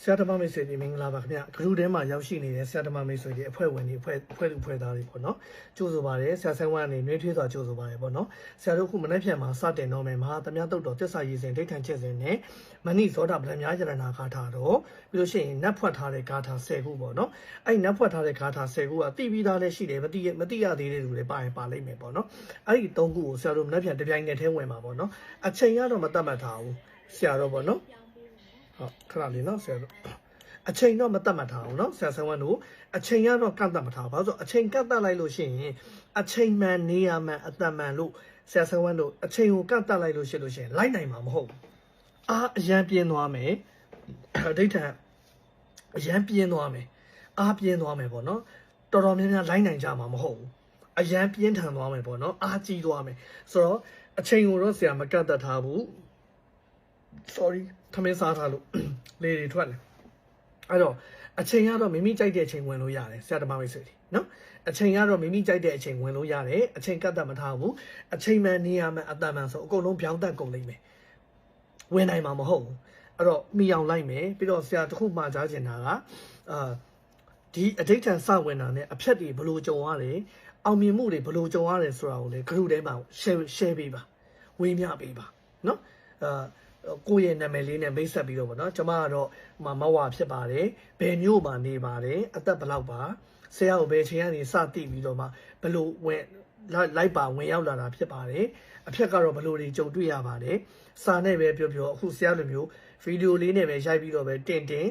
ဆရာဓမ္မမိတ်ဆွေတွေမင်္ဂလာပါခင်ဗျဂရုထဲမှာရောက်ရှိနေတဲ့ဆရာဓမ္မမိတ်ဆွေတွေအဖွဲ့ဝင်တွေအဖွဲ့အဖွဲ့လူအဖွဲ့သားတွေပေါ့နော်ကြိုးဆိုပါတယ်ဆရာဆိုင်ဝမ်ကနေနှွေးထွေးစွာကြိုးဆိုပါတယ်ပေါ့နော်ဆရာတို့ခုမနေ့ပြန်မှာစတင်တော့မယ်မဟာသမယတုတ်တော်တစ္ဆာရည်စဉ်ဒိဋ္ဌံချက်စဉ်နဲ့မဏိဇောဒပရမညာယရဏဂါထာတော့ပြီးလို့ရှိရင်နတ်ဖွက်ထားတဲ့ဂါထာ10ခုပေါ့နော်အဲ့နတ်ဖွက်ထားတဲ့ဂါထာ10ခုကတိပြီးသားလည်းရှိတယ်မတိမတိရသေးတဲ့လူတွေပါရင်ပါလိမ့်မယ်ပေါ့နော်အဲ့ဒီ3ခုကိုဆရာတို့မနေ့ပြန်တစ်ပြိုင်တည်းထဲဝင်မှာပေါ့နော်အချိန်ကတော့မတတ်မှတ်ထားဘူးဆရာတို့ပေါ့နော် ဟုတ်ခဏလေးနော်ဆရာတို့ အချိန်တော့မတတ်မှတ်ထားအောင်เนาะဆရာဆန်းဝန်းတို့အချိန်ကတော့ကန့်တတ်မထားဘူးဘာလို့ဆိုအချိန်ကန့်တတ်လိုက်လို့ရှိရင်အချိန်မှန်နေရမှန်အတန်မှန်လို့ဆရာဆန်းဝန်းတို့အချိန်ကိုကန့်တတ်လိုက်လို့ရှိလို့ရှိရင်လိုက်နိုင်မှာမဟုတ်ဘူးအာအရန်ပြင်းသွားမယ်အဋိဋ္ဌံအရန်ပြင်းသွားမယ်အာပြင်းသွားမယ်ပေါ့နော်တော်တော်များများလိုက်နိုင်ကြမှာမဟုတ်ဘူးအရန်ပြင်းထန်သွားမယ်ပေါ့နော်အာကြီးသွားမယ်ဆိုတော့အချိန်ကိုတော့ဆရာမကန့်တတ်ထားဘူး sorry ထမင်းစားထားလို့လေတွေထွက်တယ်အဲ့တော့အချိန်ကတော့မိမိကြိုက်တဲ့အချိန်ဝင်လို့ရတယ်ဆရာသမားမိတ်ဆွေတွေနော်အချိန်ကတော့မိမိကြိုက်တဲ့အချိန်ဝင်လို့ရတယ်အချိန်ကတ်တတ်မထားဘူးအချိန်မှန်နေရမှန်အတန်မှန်ဆိုအကုန်လုံးပြောင်းတတ်ကုန်လိမ့်မယ်ဝင်နိုင်မှာမဟုတ်ဘူးအဲ့တော့မိအောင်လိုက်မယ်ပြီးတော့ဆရာတခုမှကြားချင်တာကအာဒီအဋိဋ္ဌံစဝင်တာနဲ့အဖြတ်တွေဘယ်လိုကြုံရတယ်အောင်မြင်မှုတွေဘယ်လိုကြုံရတယ်ဆိုတာကိုလေ group ထဲမှာ share share ပေးပါဝေမျှပေးပါနော်အာ ကိုယ့်ရဲ့နာမည်လေးနဲ့မိတ်ဆက်ပြီးတော့ဗောနော်ကျွန်မကတော့မမဝဖြစ်ပါတယ်ဘယ်မျိုးမှာနေပါတယ်အသက်ဘယ်လောက်ပါဆရာကိုဘယ်ချိန်ကနေစတိပြီးတော့မှဘယ်လိုဝင်လိုက်ပါဝင်ရောက်လာတာဖြစ်ပါတယ်အဖြက်ကတော့ဘယ်လိုတွေကြုံတွေ့ရပါတယ်စာနဲ့ပဲပြောပြောအခုဆရာလိုမျိုးဗီဒီယိုလေးနဲ့ပဲရိုက်ပြီးတော့ပဲတင်တင်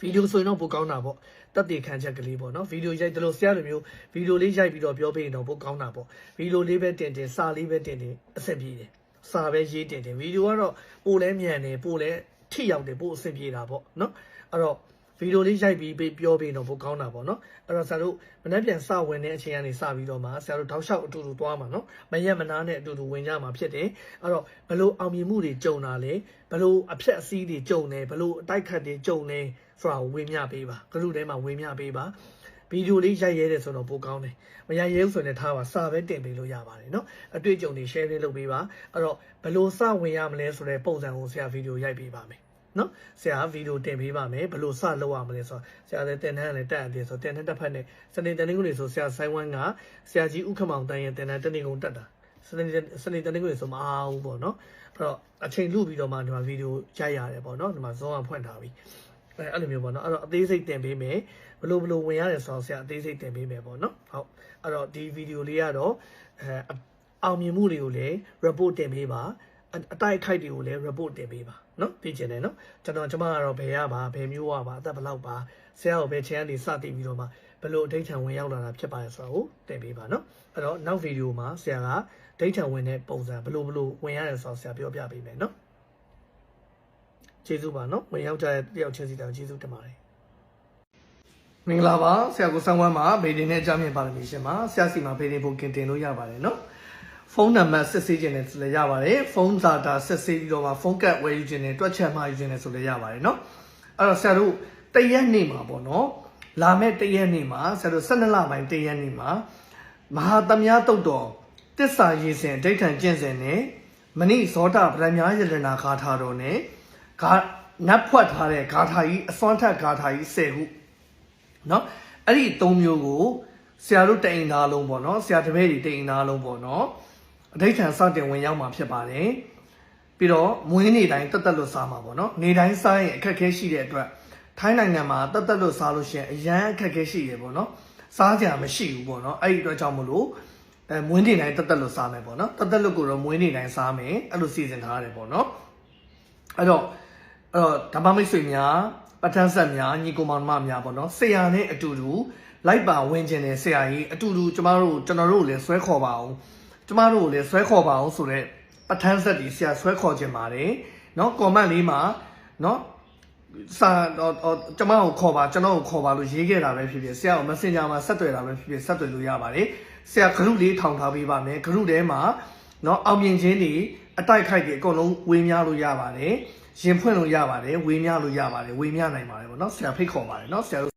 ဗီဒီယိုဆိုရင်တော့ပိုကောင်းတာပေါ့တက်တည်ခံချက်ကလေးပေါ့နော်ဗီဒီယိုရိုက်တယ်လို့ဆရာလိုမျိုးဗီဒီယိုလေးရိုက်ပြီးတော့ပြောပေးရင်တော့ပိုကောင်းတာပေါ့ဗီဒီယိုလေးပဲတင်တင်စာလေးပဲတင်တင်အဆင်ပြေတယ် စာပဲရေးတင်တယ်ဗီဒီယိုကတော့ပိုလဲမြန်တယ်ပိုလဲထိရောက်တယ်ပိုအဆင်ပြေတာပေါ့နော်အဲ့တော့ဗီဒီယိုလေးရိုက်ပြီးပြောပြီးတော့ပိုကောင်းတာပေါ့နော်အဲ့တော့ဆရာတို့မနေ့ပြန်စဝင်တဲ့အချိန်ကနေစပြီးတော့မှဆရာတို့တောက်လျှောက်အတူတူသွားမှာနော်မရက်မနာနဲ့အတူတူဝင်ကြမှာဖြစ်တယ်အဲ့တော့ဘလို့အောင်မြင်မှုတွေကြုံတာလဲဘလို့အဖြက်အစည်းတွေကြုံတယ်ဘလို့အတိုက်ခတ်တွေကြုံတယ်ဆိုတာကိုဝေမျှပေးပါဂရုထဲမှာဝေမျှပေးပါ ဗီဒီယိုလေးရိုက်ရဲတယ်ဆိုတော့ပိုကောင်းတယ်မရိုက်ရဲဘူးဆိုရင်ထားပါစာပဲတင်ပေးလို့ရပါတယ်နော်အတွေ့အကြုံတွေ share လေးလုပ်ပေးပါအဲ့တော့ဘယ်လိုစဝင်ရမလဲဆိုတဲ့ပုံစံကိုဆရာဗီဒီယိုရိုက်ပေးပါမယ်နော်ဆရာဗီဒီယိုတင်ပေးပါမယ်ဘယ်လိုစလုပ်ရမလဲဆိုတော့ဆရာလည်းတင်တန်းလည်းတက်အပြင်ဆိုတင်တန်းတစ်ဖက်နဲ့စနေတန်းလေးကိုဆိုဆရာဆိုင်ဝမ်ကဆရာကြီးဥက္ကမောင်တန်းရဲ့တင်တန်းတနေ့ကုန်တက်တာစနေစနေတန်းလေးကိုဆိုမအားဘူးပေါ့နော်အဲ့တော့အချိန်လူပြီးတော့မှဒီမှာဗီဒီယိုရိုက်ရတယ်ပေါ့နော်ဒီမှာဇောကဖွင့်ထားပြီ အဲအဲ့လိုမျိုးပေါ့နော်အဲ့တော့အသေးစိတ်တင်ပေးမယ်ဘလို့ဘလို့ဝင်ရတယ်ဆိုတော့ဆရာအသေးစိတ်တင်ပေးမယ်ပေါ့နော်ဟုတ်အဲ့တော့ဒီဗီဒီယိုလေးကတော့အဲအောင်မြင်မှုတွေကိုလည်း report တင်ပေးပါအအတိုက်အခိုက်တွေကိုလည်း report တင်ပေးပါနော်သိချင်တယ်နော်ကျွန်တော်ကျွန်မကတော့ဘယ်ရပါဘယ်မျိုးရပါအသက်ဘယ်လောက်ပါဆရာကိုဘယ်ချိန်ကနေစတင်ပြီးတော့မှဘယ်လိုအဋိဋ္ဌံဝင်ရောက်လာတာဖြစ်ပါလဲဆိုတာကိုတင်ပေးပါနော်အဲ့တော့နောက်ဗီဒီယိုမှာဆရာကဒိဋ္ဌံဝင်တဲ့ပုံစံဘယ်လိုဘယ်လိုဝင်ရတယ်ဆိုတော့ဆရာပြောပြပေးမယ်နော် ကျေးဇူးပါနော်ဝင်ရောက်ကြတဲ့တယောက်ချင်းစီတောင်ကျေးဇူးတင်ပါတယ်မင်္ဂလာပါဆရာကိုဆန်းဝမ်းပါဗေဒင်နဲ့အကြမ်းမြင်ပါရမီရှင်ပါဆရာစီမှာဗေဒင်ဖို့ကင်တင်လို့ရပါတယ်နော်ဖုန်းနံပါတ်စစ်ဆေးခြင်းနဲ့ဆိုလည်းရပါတယ်ဖုန်းစာတာစစ်ဆေးပြီးတော့မှဖုန်းကတ်ဝယ်ယူခြင်းနဲ့တွက်ချက်မှာယူခြင်းနဲ့ဆိုလည်းရပါတယ်နော်အဲ့တော့ဆရာတို့တရက်နေ့မှာပေါ့နော်လာမဲ့တရက်နေ့မှာဆရာတို့12လပိုင်းတရက်နေ့မှာမဟာသမယတုတ်တော်တစ္ဆာရည်စဉ်ဒိဋ္ဌံကျင့်စဉ်နဲ့မဏိဇောတပရမညာယရဏဂါထာတော်နဲ့ ဂါနတ်ဖွက်ထားတဲ့ဂါထာကြီးအစွမ်းထက်ဂါထာကြီး10ခု เนาะအဲ့ဒီ၃မျိုးကိုဆရာတို့တိန်သားလုံးပေါ့နော်ဆရာတပည့်တွေတိန်သားလုံးပေါ့နော်အဋိဋ္ဌံစတင်ဝင်ရောက်မှာဖြစ်ပါတယ်ပြီးတော့မွေးနေ့တိုင်းတက်တက်လွတ်စားမှာပေါ့နော်နေတိုင်းစားရင်အခက်အခဲရှိတဲ့အတွက်ထိုင်းနိုင်ငံမှာတက်တက်လွတ်စားလို့ရှိရင်အရန်အခက်အခဲရှိတယ်ပေါ့နော်စားကြမရှိဘူးပေါ့နော်အဲ့ဒီအတွက်ကြောင့်မလို့အဲမွေးနေ့တိုင်းတက်တက်လွတ်စားမယ်ပေါ့နော်တက်တက်လွတ်ကိုတော့မွေးနေ့တိုင်းစားမယ်အဲ့လိုစီစဉ်ထားရတယ်ပေါ့နော်အဲ့တော့ အဲ့တော့ဓမ္မမိတ်ဆွေများပဋ္ဌာန်းဆက်များညီကိုမောင်မများပေါ့နော်ဆရာနဲ့အတူတူလိုက်ပါဝင်ကျင်တယ်ဆရာကြီးအတူတူကျမတို့ကျွန်တော်တို့လည်းဆွဲခေါ်ပါအောင်ကျမတို့လည်းဆွဲခေါ်ပါအောင်ဆိုတော့ပဋ္ဌာန်းဆက်ဒီဆရာဆွဲခေါ်ခြင်းပါတယ်နော်ကွန်မန့်လေးမှာနော်စာတော့ကျမကိုခေါ်ပါကျွန်တော်ကိုခေါ်ပါလို့ရေးခဲ့တာပဲဖြစ်ဖြစ်ဆရာကို Messenger မှာဆက်သွယ်တာပဲဖြစ်ဖြစ်ဆက်သွယ်လို့ရပါတယ်ဆရာဂရုလေးထောင်ထားပေးပါမယ်ဂရုထဲမှာ เนาะအောင်မြင်ခြင်းတွေအတိုက်ခိုက်တွေအကုန်လုံးဝေမျှလို့ရပါတယ်ရင်ဖွင့်လို့ရပါတယ်ဝေမျှလို့ရပါတယ်ဝေမျှနိုင်ပါတယ်ပေါ့နော်ဆရာဖိတ်ခေါ်ပါတယ်နော်ဆရာတို့